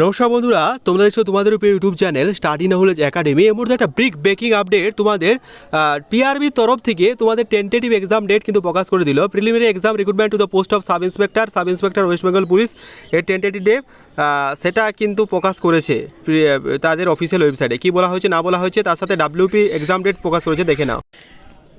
নমস্কার বন্ধুরা, তোমরা দেখছ তোমাদের উপর YouTube channel study knowledge academy. এই মুহূর্তে একটা ব্রিক ব্রেকিং আপডেট তোমাদের পিআরবির তরফ থেকে তোমাদের টেন্টেটিভ এক্সাম ডেট কিন্তু প্রকাশ করে দিল। Preliminary exam recruitment to the post of sub inspector sub inspector West Bengal police এর টেন্টেটিভ ডে সেটা কিন্তু প্রকাশ করেছে তাদের অফিসিয়াল ওয়েবসাইটে কি বলা হয়েছে, না বলা হয়েছে, তার সাথে ডাব্লিউপি এক্সাম ডেট প্রকাশ করেছে, দেখে নাও।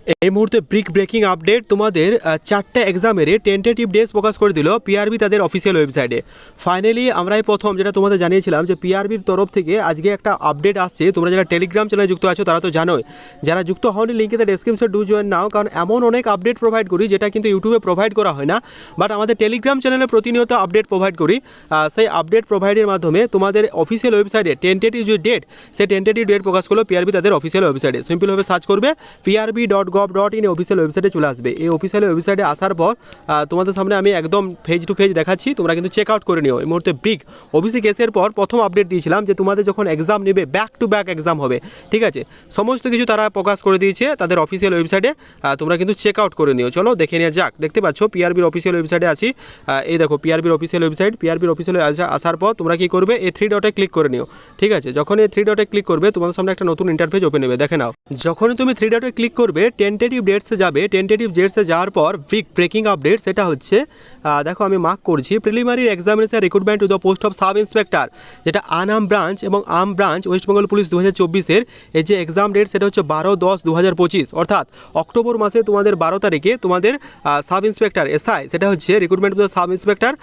এই মুহূর্তে ব্রিক ব্রেকিং আপডেট তোমাদের চারটে এক্সামের টেন্টেটিভ ডেজ প্রকাশ করে দিল পিআরবি তাদের অফিসিয়াল ওয়েবসাইটে ফাইনালি আমরাই প্রথম যেটা তোমাদের জানিয়েছিলাম যে পিআরবির তরফ থেকে আজকে একটা আপডেট আসছে। তোমরা যারা টেলিগ্রাম চ্যানেলে যুক্ত আছো, তারা তো জানোই। যারা যুক্ত হওনি লিঙ্কে ডেসক্রিপশন ডু জয়েন নাও, কারণ এমন অনেক আপডেট প্রোভাইড করি, যেটা কিন্তু ইউটিউবে প্রোভাইড করা হয় না বাট আমাদের টেলিগ্রাম চ্যানেলে প্রতিনিয়ত আপডেট প্রোভাইড করি। সেই আপডেট প্রোভাইডের মাধ্যমে তোমাদের অফিসিয়াল ওয়েবসাইটে টেন্টেটিভ যে ডেট সেই টেন্টেটিভ ডেট প্রকাশ করল পিআরবি তাদের অফিসিয়াল ওয়েবসাইটে সিম্পলভাবে সার্চ করবে PRB dot gov dot in official ওয়েবসাইটে চলে আসবে। এই অফিসিয়াল ওয়েবসাইটে আসার পর তোমাদের সামনে আমি একদম ফেজ টু ফেজ দেখাচ্ছি, তোমরা কিন্তু চেক আউট করে নিও। এই মুহূর্তে ব্রিক ওবিসি কেসের পর প্রথম আপডেট দিয়েছিলাম যে তোমাদের যখন এক্সাম নেবে ব্যাক টু ব্যাক এক্সাম হবে। ঠিক আছে? সমস্ত কিছু তারা প্রকাশ করে দিয়েছে তাদের অফিসিয়াল ওয়েবসাইটে তোমরা কিন্তু চেক আউট করে নিও। চলো দেখে নিয়ে যাক। দেখতে পাচ্ছ পিআরবির অফিসিয়াল ওয়েবসাইটে আছি। এই দেখো পিআরবির অফিসিয়াল ওয়েবসাইট পিআরবির অফিসিয়াল আসার পর তোমরা কি করবে? এই থ্রি ডটে ক্লিক করে নিও। ঠিক আছে? যখন এই থ্রি ডটে ক্লিক করবে, তোমাদের সামনে একটা নতুন ইন্টারফেস ওপেন হবে। দেখে নাও। যখনই তুমি থ্রি ডটে ক্লিক করবে টেন্টেটিভ ডেটসে যাবে। টেন্টেটিভ ডেটসে যাওয়ার পর ব্রিক ব্রেকিং আপডেট সেটা হচ্ছে দেখো আমি মার্ক করছি preliminary examination recruitment to the post of sub inspector যেটা আনাম ব্রাঞ্চ এবং আম ব্রাঞ্চ ওয়েস্ট বেঙ্গল পুলিশ দু হাজার চব্বিশের, এই যে এক্সাম ডেট সেটা হচ্ছে বারো দশ দু হাজার পঁচিশ, অর্থাৎ অক্টোবর মাসে তোমাদের বারো তারিখে তোমাদের সাব ইন্সপেক্টর এসআই সেটা হচ্ছে recruitment to the sub inspector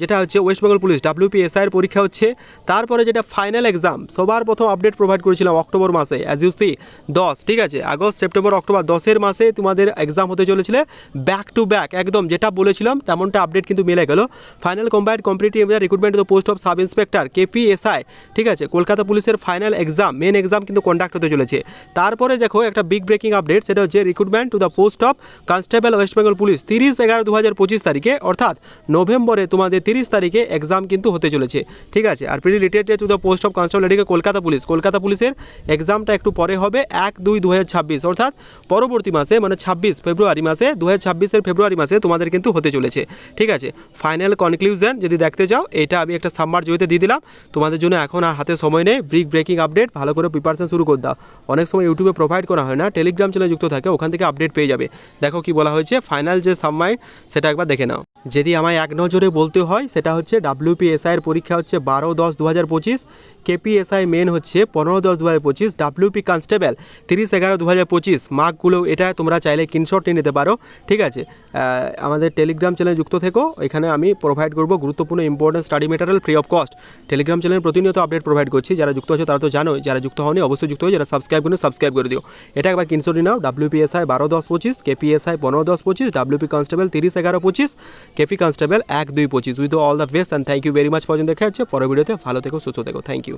যেটা হচ্ছে West Bengal police WP SI এর পরীক্ষা হচ্ছে। তারপরে যেটা ফাইনাল এক্সাম সবার প্রথম আপডেট প্রোভাইড করেছিলাম অক্টোবর মাসে অ্যাজ ইউ সি দশ, ঠিক আছে? আগস্ট, সেপ্টেম্বর, অক্টোবর দশের মাসে তোমাদের এক্সাম হতে চলেছিল। ব্যাক টু ব্যাক একদম যেটা বলেছিলাম, তেমনটা আপডেট কিন্তু মিলে গেল। Final combined competitive recruitment the post of sub inspector KPSI ঠিক আছে? কলকাতা পুলিশের ফাইনাল এক্সাম মেন এক্সাম কিন্তু কন্ডাক্ট হতে চলেছে। তারপরে দেখো একটা বিগ ব্রেকিং আপডেট সেটা হচ্ছে recruitment to the post of constable West Bengal police তিরিশ এগারো দু হাজার পঁচিশ তারিখে, অর্থাৎ নভেম্বরে তোমাদের তিরিশ তারিখে এক্সাম কিন্তু হতে চলেছে, ঠিক আছে? আর prelim related to the post of constable Kolkata police, Kolkata পুলিশের এক্সামটা একটু পরে হবে, এক দুই দু হাজার ছাব্বিশ, অর্থাৎ পরবর্তী মাসে মানে ছাব্বিশ ফেব্রুয়ারি মাসে দু হাজার ফেব্রুয়ারি মাসে তোমাদের কিন্তু হতে চলেছে। ঠিক আছে? ফাইনাল কনক্লিউশন যদি দেখতে চাও, এটা আমি একটা সাম্বার জয়তে দিয়ে দিলাম। তোমাদের জন্য এখন আর হাতে সময় নেই ব্রিক ব্রেকিং আপডেট ভালো করে প্রিপারেশন শুরু করে দাও। অনেক সময় ইউটিউবে প্রোভাইড করা হয় না টেলিগ্রাম চ্যানেল যুক্ত থাকে, ওখান থেকে আপডেট পেয়ে যাবে। দেখো কি বলা হয়েছে ফাইনাল যে সাবমাইন সেটা একবার দেখে নাও। যদি আমায় এক নজরে বলতে হয়, সেটা হচ্ছে ডাব্লিউপিএসআই এর পরীক্ষা হচ্ছে বারো দশ দু হাজার পঁচিশ কেপিএসআই মেন হচ্ছে পনেরো দশ দু হাজার পঁচিশ ডাব্লিউপি কনস্টেবল তিরিশ এগারো দু হাজার পঁচিশ। মার্কগুলো এটা তোমরা চাইলে কিনশট নিয়ে নিতে পারো, ঠিক আছে? আমাদের টেলিগ্রাম চ্যানেল যুক্ত থেকো, এখানে আমি প্রোভাইড করব গুরুত্বপূর্ণ important study material free of cost telegram channel প্রতিনিয়ত আপডেট প্রোভাইড করছি, যারা যুক্ত আছে তারা তো জানোই, যারা যুক্ত হয়নি অবশ্যই যুক্ত হয়ে যারা সাবস্ক্রাইব করে সাবস্ক্রাইব করে দিও। এটা একবার কিনশট নাও ডাব্লিউপিএসআই বারো দশ পঁচিশ কেপিএসআই পনেরো দশ পঁচিশ ডাব্লিউপি কনস্টেবল তিরিশ এগারো পঁচিশ কেপি কনস্টেবল এক, দুই, পঁচিশ। With all the best and thank you very much পর্যন্ত দেখা যাচ্ছে পরের ভিডিওতে। ভালো থেকো, সুস্থ থেকো। Thank you